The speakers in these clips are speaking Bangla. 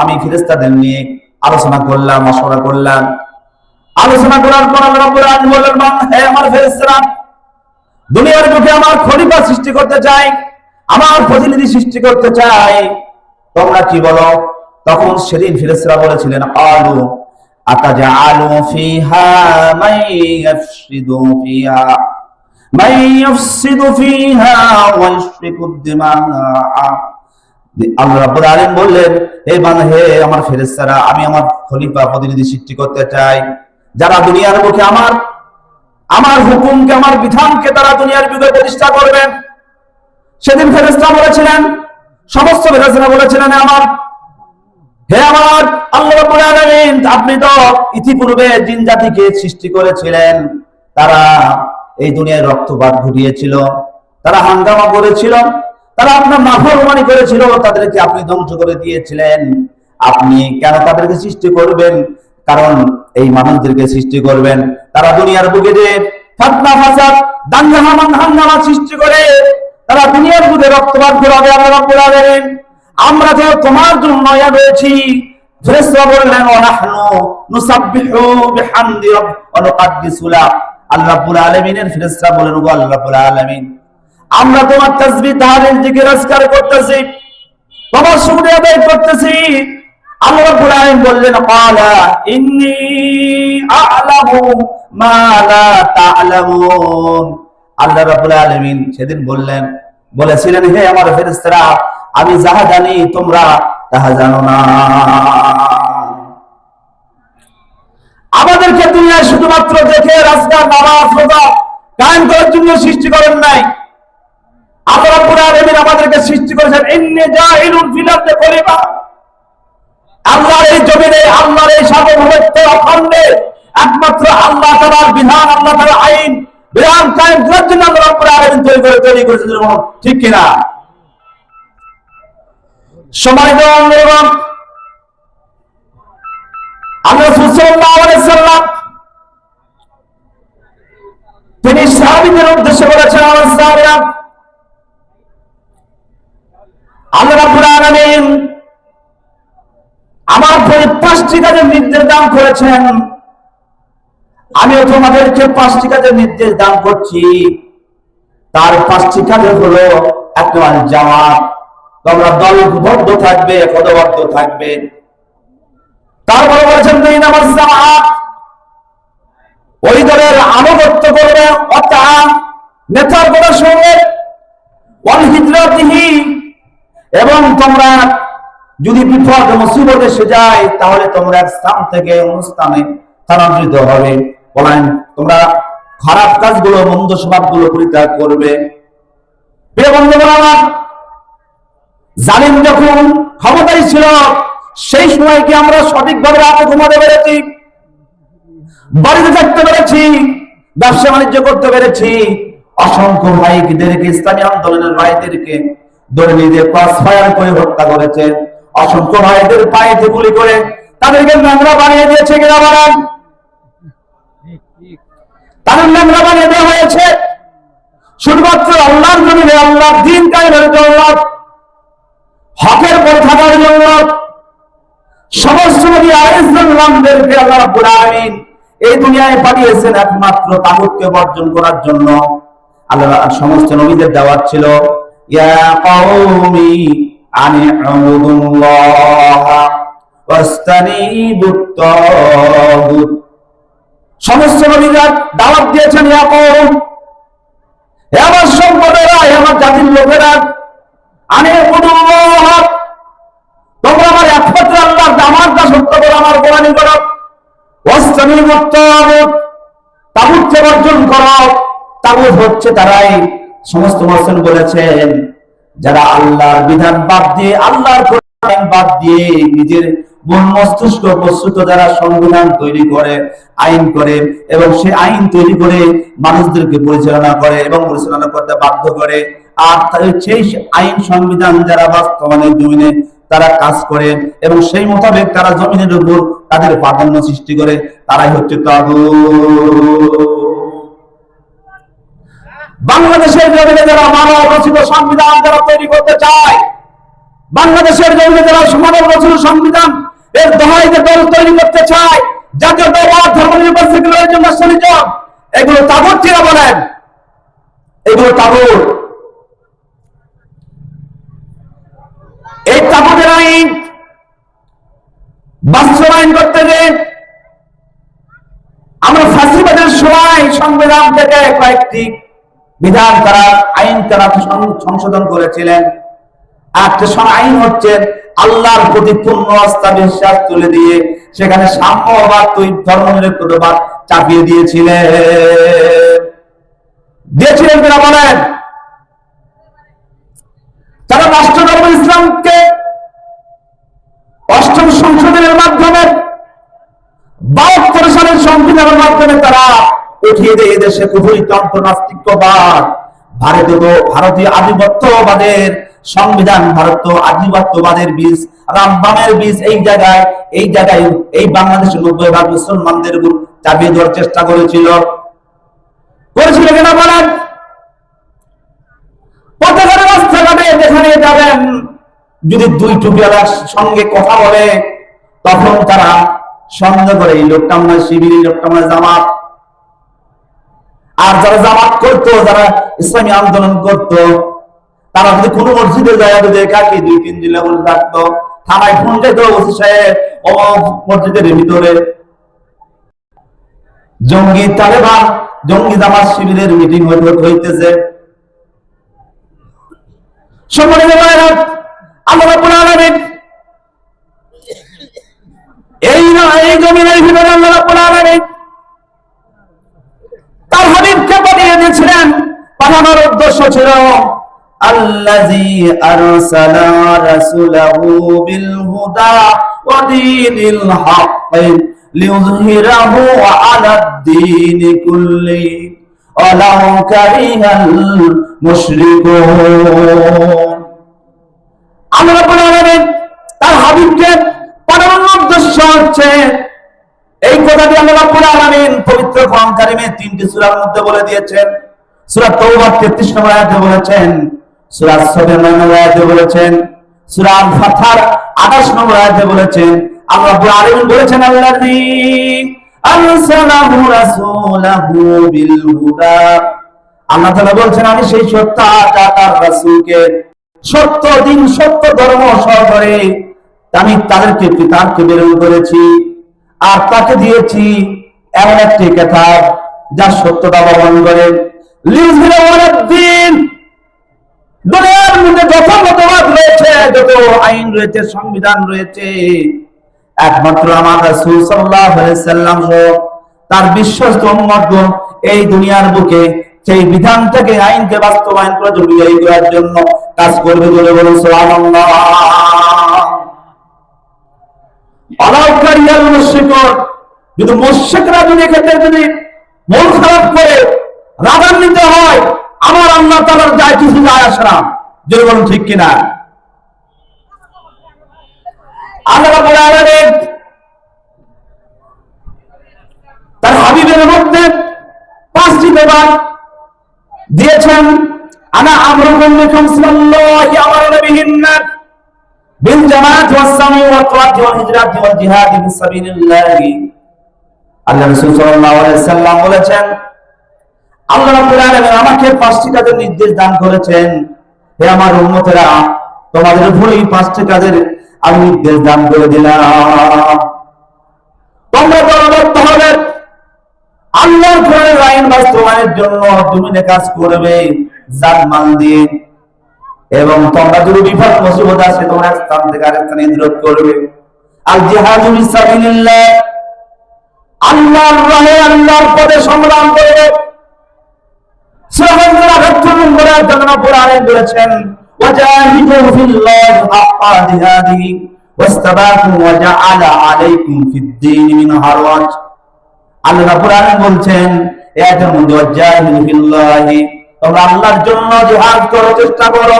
আমি ফেরেস্তাদের নিয়ে আলোচনা করলাম মশওয়ারা করলাম। আলোচনা করার পর আমার দুনিয়ার বুকে আমার খলিফা সৃষ্টি করতে চাই, আমার প্রতিনিধি সৃষ্টি করতে চাই। তোমরা কি বলো? তখন সেদিন ফেরেশতারা বলেছিলেন, আলু, আতাজাআলু ফিহা ইয়াফসিদু ফিহা ইয়াফসিদু ফিহা আল্লাহ রাব্বুল আলামিন বললেন, হে বান্দা, হে আমার ফেরেশতারা, আমি আমার খলিফা, প্রতিনিধি সৃষ্টি করতে চাই। যারা দুনিয়ার আমার আমার হুকুমকে, আমার বিধানকে তারা দুনিয়ার যুগে প্রতিষ্ঠা করবেন। সেদিন ফেরেশতা বলেছিলেন, সমস্ত ফেরেশতারা বলেছিলেন আমার, হে আমার আল্লাহ আপনি তো ইতিপূর্বে জিন জাতিকে সৃষ্টি করেছিলেন। তারা এই দুনিয়ায় রক্তপাত ঘটিয়েছিল, তারা হাঙ্গামা করেছিল তারা আপনার নাফরমানি করেছিল, তাদেরকে আপনি ধ্বংস করে দিয়েছিলেন। আপনি কেন তাদেরকে সৃষ্টি করবেন? কারণ এই মানুষদেরকে সৃষ্টি করবেন। তারা দুনিয়ার বুকে যে সৃষ্টি করে, তারা দুনিয়ার বুকে রক্তপাত আল্লাহ রাব্বুল আলামিন। আমরা তো তোমার জন্য রয়েছি ফেরেশতা বললেন ওয়া নাহনু নুসাব্বিহু আল্লাহ রাব্বুল আলামিনের বলেন আল্লাহ রাব্বুল আলামিন আমরা তোমার তাসবিহ তাহলিল জিকির আজকার করতেছি তোমার শুকরিয়া আদায় করতেছি। আল্লাহ বললেন আ'লামু আল্লাহ রাব্বুল আলামিন সেদিন বললেন, বলেছিলেন, হে আমার ফেরেশতারা, আমি যাহা জানি তোমরা তাহা জানো না। আমাদেরকে দুনিয়ায় শুধুমাত্র দেখে রাস্তা নামাজ, রোজা কায়েম করার জন্য সৃষ্টি করেন নাই। আমাদেরকে সৃষ্টি করেছেন আরদি খলিফা আল্লাহর এই জমিনে, আল্লাহর এই সার্বভৌমত্ব অখণ্ডে একমাত্র আল্লাহ তাআলার বিধান, আল্লাহ আইন করার জন্য তৈরি করে, তৈরি ঠিক কিনা? সময় দেওয়া এবং আলাইহি তিনি সাহাবীদের উদ্দেশ্যে বলেছেন, আমার সাহাবীরা আল্লাহ আলামিন আমার পাঁচটি কাজের নির্দেশ দান করেছেন। আমিও তোমাদেরকে পাঁচটি কাজের নির্দেশ দান করছি। তার পাঁচটি কাজের হলো একবার জামাত। তোমরা দলবদ্ধ থাকবে, পদবদ্ধ থাকবে। তারপরে বলেছেন দুই নাম্বার ওই দলের আনুগত্য করবে, অর্থাৎ নেতার কথা শুনবে ওয়াল হিজরাতিহি এবং তোমরা যদি বিপদ মুসিবত এসে যায়, তাহলে তোমরা এক স্থান থেকে অন্য স্থানে স্থানান্তরিত হবে। বলেন, তোমরা খারাপ কাজগুলো, মন্দ স্বভাবগুলো পরিত্যাগ করবে। জালিম যখন ক্ষমতায় ছিল, সেই সময় কি আমরা সঠিকভাবে রাতে ঘুমাতে পেরেছি, বাড়িতে থাকতে পেরেছি, ব্যবসা বাণিজ্য করতে পেরেছি। অসংখ্য ভাইদেরকে, ইসলামী আন্দোলনের ভাইদেরকে নিজে ক্রস করে হত্যা করেছে অসংখ্য ভাইদের পায়েতে গুলি করে তাদেরকে নোংরা বানিয়ে দিয়েছে কিনা বানান তাদের নোংরা বানিয়ে দেওয়া হয়েছে। শুধুমাত্র আল্লাহর জমিনে আল্লাহ দিন কায়েমের জন্য হকের পরে থাকার জন্য সমস্ত নবী আলাইহিসসালামদেরকে আল্লাহ রাব্বুল আলামিন এই দুনিয়ায় পাঠিয়েছেন একমাত্র তাগুতকে বর্জন করার জন্য। আল্লাহ সমস্ত নবীদের দাওয়াত ছিল ইয়া কওমি আনি আবুদুল্লাহ ওয়াস্তানিবুত তাগুত সমস্ত নবীরা দাওয়াত দিয়েছেন, ইয়া হে আমার সম্প্রদায়েরা, হে আমার জাতির লোকেরা, আনি আবুদুল্লাহ তোমরা আমার একমাত্র আল্লাহর আমার দাসত্ব করো আমার গোলামি করো অস্ত্রী মুক্ত তাবুতকে বর্জন করো। তাবুত হচ্ছে তারাই সমস্ত মসল বলেছেন, যারা আল্লাহর বিধান বাদ দিয়ে, আল্লাহর বাদ দিয়ে নিজের মন মস্তিষ্ক প্রস্তুত যারা সংবিধান তৈরি করে, আইন করে এবং সে আইন তৈরি করে মানুষদেরকে পরিচালনা করে এবং পরিচালনা করতে বাধ্য করে। আর সেই আইন সংবিধান যারা বাস্তবায়নের জমিনে তারা কাজ করে এবং সেই মোতাবেক তারা জমিনের উপর তাদের প্রাধান্য সৃষ্টি করে, তারাই হচ্ছে তাগুত। বাংলাদেশের জমিনে যারা মানব রচিত সংবিধান যারা তৈরি করতে চায়, বাংলাদেশের জন্য যারা সমাধান বছর সংবিধান এর দহাইতে দল তৈরি করতে চায়, জাতীয় দলবাদ ধর্ম নিরপেক্ষ সেকুলারিজম ন্যাশনালিজম এগুলো তাবর চিরা বলেন, এগুলো তাবর। এই তাবুদের আইন বাস্তবায়ন করতে যে আমরা ফাঁসিবাদের সময় সংবিধান থেকে কয়েকটি বিধান তারা আইন তারা সংশোধন করেছিলেন। সং- আইন হচ্ছে আল্লাহর প্রতি পূর্ণ আস্থা বিশ্বাস তুলে দিয়ে সেখানে সাম্যবাদ, তুই ধর্মনিরপেক্ষবাদ চাপিয়ে দিয়েছিলেন। দিয়েছিলেন কিনা বলেন? তারা রাষ্ট্র ধর্ম ইসলামকে অষ্টম সংশোধনের মাধ্যমে বাহাত্তর সালের সংবিধানের মাধ্যমে তারা উঠিয়ে দিয়ে দেশে কুহুরিতন্ত্র নাস্তিক্যবাদ ভারতীয় আধিপত্যবাদের সংবিধান, ভারত আধিপত্যবাদের বীজ রামবামের বীজ এই জায়গায় এই জায়গায়, এই নব্বই ভাগ মুসলমানদের চাপিয়ে দেওয়ার চেষ্টা করেছিল। করেছিল বলেন? যেখানে যাবেন, যদি দুই টুপিওয়ালার সঙ্গে কথা বলে, তখন তারা সন্দেহ করে, এই লোকটা মনে শিবির এই লোকটা, মনে জামাত। আর যারা জামাত করতো, যারা ইসলামী আন্দোলন করত, তারা যদি কোনো মসজিদে যায় যদি একাকি দুই, তিন জিল্লা বলে থাকতো থানায় ফোন যেত ওসি সাহেব ও মসজিদের ভিতরে। জঙ্গি তালেবান, জঙ্গি জামাত শিবিরের মিটিং হইতেছে। এই জমিনের ভিতরে আল্লাহ রাব্বুল আলামিন তার হাবিবকে পাঠিয়ে দিয়েছিলেন আদর্শ ছিল তার হাবিবকে উদ্দেশ্য হচ্ছে, এই কথাটি আল্লাহ আলামিন পবিত্র কোরআন কারিমে তিনটি সুরার মধ্যে বলে দিয়েছেন। সূরা তাওবা 33 নম্বর আয়াতে বলেছেন, সূরা সবে 9 নম্বর আয়াতে বলেছেন, সূরা আল ফাতহার 28 নম্বর আয়াতে বলেছেন, আল্লাহ আলামিন বলেছেন হুদা আল্লাহ তাআলা বলছেন, আমি সেই সত্য তার রাসূলকে সত্য দিন, সত্য ধর্ম সহকারে আমি তাদেরকে, পিতাকে প্রেরণ করেছি আর তাকে দিয়েছি এমন একটি কেতাব যা সত্যতা বহন করে। দুনিয়ার মধ্যে যত মতবাদ রয়েছে, যত আইন রয়েছে, সংবিধান রয়েছে, একমাত্র সাল্লাম তার বিশ্বস্ত এই দুনিয়ার বুকে সেই বিধান থেকে আইনকে বাস্তবায়ন করে জরুরি করার জন্য কাজ করবে বলে বলুন, সুবহানাল্লাহ। অলাউকারিয়াল মুশরিকর যদি মুশরিকরা যদি এক্ষেত্রে যদি মন খারাপ করে রাগান্বিত হয়। আমার আল্লাহ তাআলার যায় কিছু যায় আসে না। যদি বলুন ঠিক কিনা? তার হাবিবের মধ্যে পাঁচটি বিভাগ দিয়েছেন। আনা বিহিন্না বিল জামাত ওয়াস সামি ওয়াত তাওয়াত ওয়াল হিজরাত ওয়াল জিহাদ ফি সাবিলিল্লাহ। আল্লাহ রাসূল সাল্লাল্লাহু আলাইহি বলেছেন আল্লাহ আমাকে পাঁচটি কাজের নির্দেশ দান করেছেন। হে আমার উম্মতেরা, তোমাদের এই পাঁচটি কাজের আমি নির্দেশ দান করে দিলাম। তোমরা পরবর্ত হবে। আল্লাহর কোরআনের আইন বাস্তবায়নের জন্য জমিনে কাজ করবে জান মাল দিয়ে। এবং তোমরা যদি বিপদ মুসিবত আসে, তোমরা স্থান থেকে আরেক স্থানে হিজরত করবে। আর জিহাদু ফিসাবিলিল্লাহ আল্লাহর রাহে আল্লাহর পথে সংগ্রাম করবে। জন্য কোরআনে বলেছেন, ওয়াজাহিদু ফিল্লাহি হাক্কা জিহাদিহি ওয়াস্তাবাকু ওয়া আলাইকুম ফিদ-দীন মিন হারাজ আল্লাহ রাব্বুল বলছেন এটার মধ্যে ওয়াজাহিদু ফিল্লাহি, তোমরা আল্লাহর জন্য জিহাদ করো চেষ্টা করো,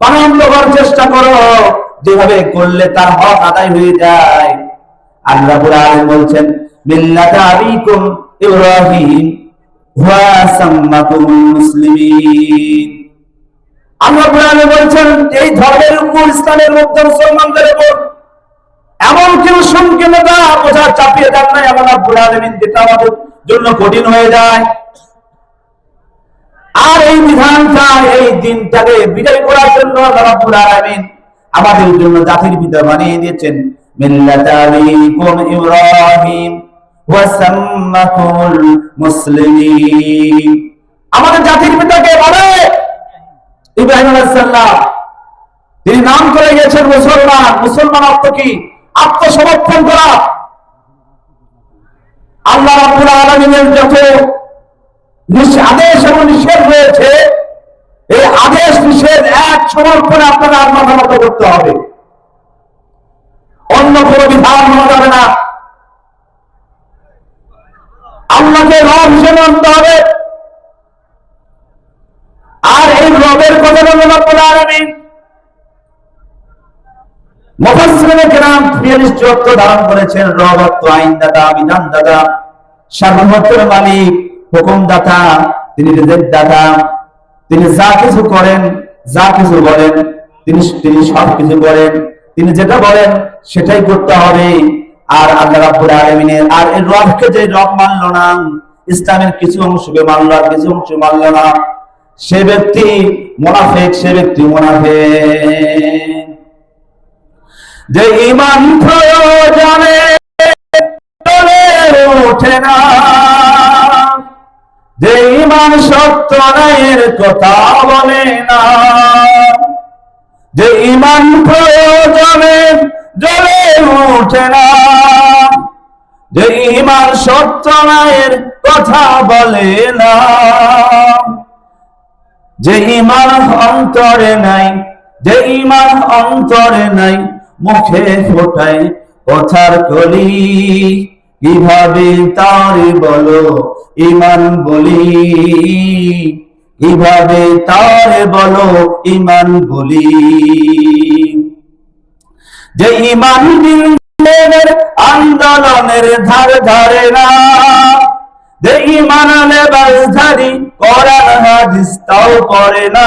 পালন করার চেষ্টা করো, যেভাবে করলে তার হক আদায় হয়ে যায়। আল্লাহ রাব্বুল বলছেন, মিল্লাতা আবিকুম ইব্রাহিম বলছেন, এই ধর্মের উপর, ইসলামের মধ্যে মুসলমানদের উপর এমন কেউ সংকীর্ণতা বোঝা চাপিয়ে দেন না এমন আব্বুল আলমিন যেটা আমাদের জন্য কঠিন হয়ে যায়। আর এই বিধানটা, এই দিনটাকে বিদায় করার জন্য রাব্বুল আলামিন আমাদের জন্য জাতির পিতা বানিয়ে দিয়েছেন। মিল্লাত আবিকুম ইব্রাহিম, ওয়া আমাদের জাতির পিতাকে বলে? ইব্রাহিম তিনি নাম করে গেছেন মুসলমান। মুসলমান অর্থ কি? আত্মসমর্পণ করা। আল্লাহ রাব্বুল আলামিনের যত আদেশ এবং নিষেধ রয়েছে, এই আদেশ, নিষেধ এক সমর্পণে আপনাকে মতো করতে হবে। অন্য কোনো বিধান মানা যাবে না। আল্লাহকে রব হিসেবে আনতে হবে। আর এই রবের কথা ধারণ করেছেন, রব অর্থ আইনদাতা, বিধানদাতা, সার্বভৌমত্বের মালিক, হুকুমদাতা, তিনি দাতা তিনি যা কিছু করেন, যা কিছু বলেন, তিনি তিনি সব কিছু করেন, তিনি যেটা বলেন, সেটাই করতে হবে। আর আল্লাহ রাব্বুল আলামিনের আর এই রবকে যে রব মানলো না, ইসলামের কিছু অংশকে মানলো আর কিছু অংশ মানলো না। সে ব্যক্তি মোনাফেক, সে ব্যক্তি মোনাফেক। যে ইমান প্রয়োজনে ওঠে না। যে ইমান সত্য নায়ের কথা বলে না। যে ইমান প্রয়োজনে জ্বলে উঠে না। যে ইমান সত্য নায়ের কথা বলে না। যে ইমান অন্তরে নাই, যে ইমান অন্তরে নাই, মুখে ফোটায় কথার কলি। কীভাবে তার বলো ইমান বলি? কীভাবে তার বলো ইমান বলি যে ইমান আন্দোলনের ধার ধারে না। যে ইমান লেবাসধারী তাও করে না।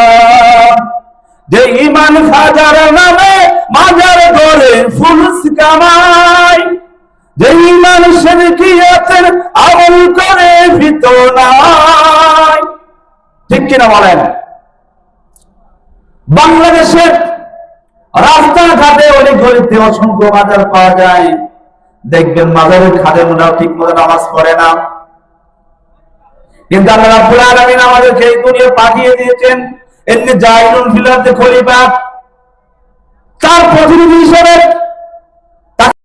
যে ইমান খাজার নামে মাজার করে ফুলস কামাই যে ইমান শিরকিয়াতের আমল করে ঠিক কিনা বলেন? বাংলাদেশের রাস্তাঘাটে অনেক গলিতে অসংখ্য মাজার পাওয়া যায়। দেখবেন মাজারের খাদের মোটাও ঠিক মতো নামাজ পড়ে না। কিন্তু আল্লাহ রাব্বুল আলামিন আমাদেরকে এই দুনিয়া পাঠিয়ে দিয়েছেন। এমনি জাইনুল আরদি খলিফা। তার প্রতিনিধি হিসেবে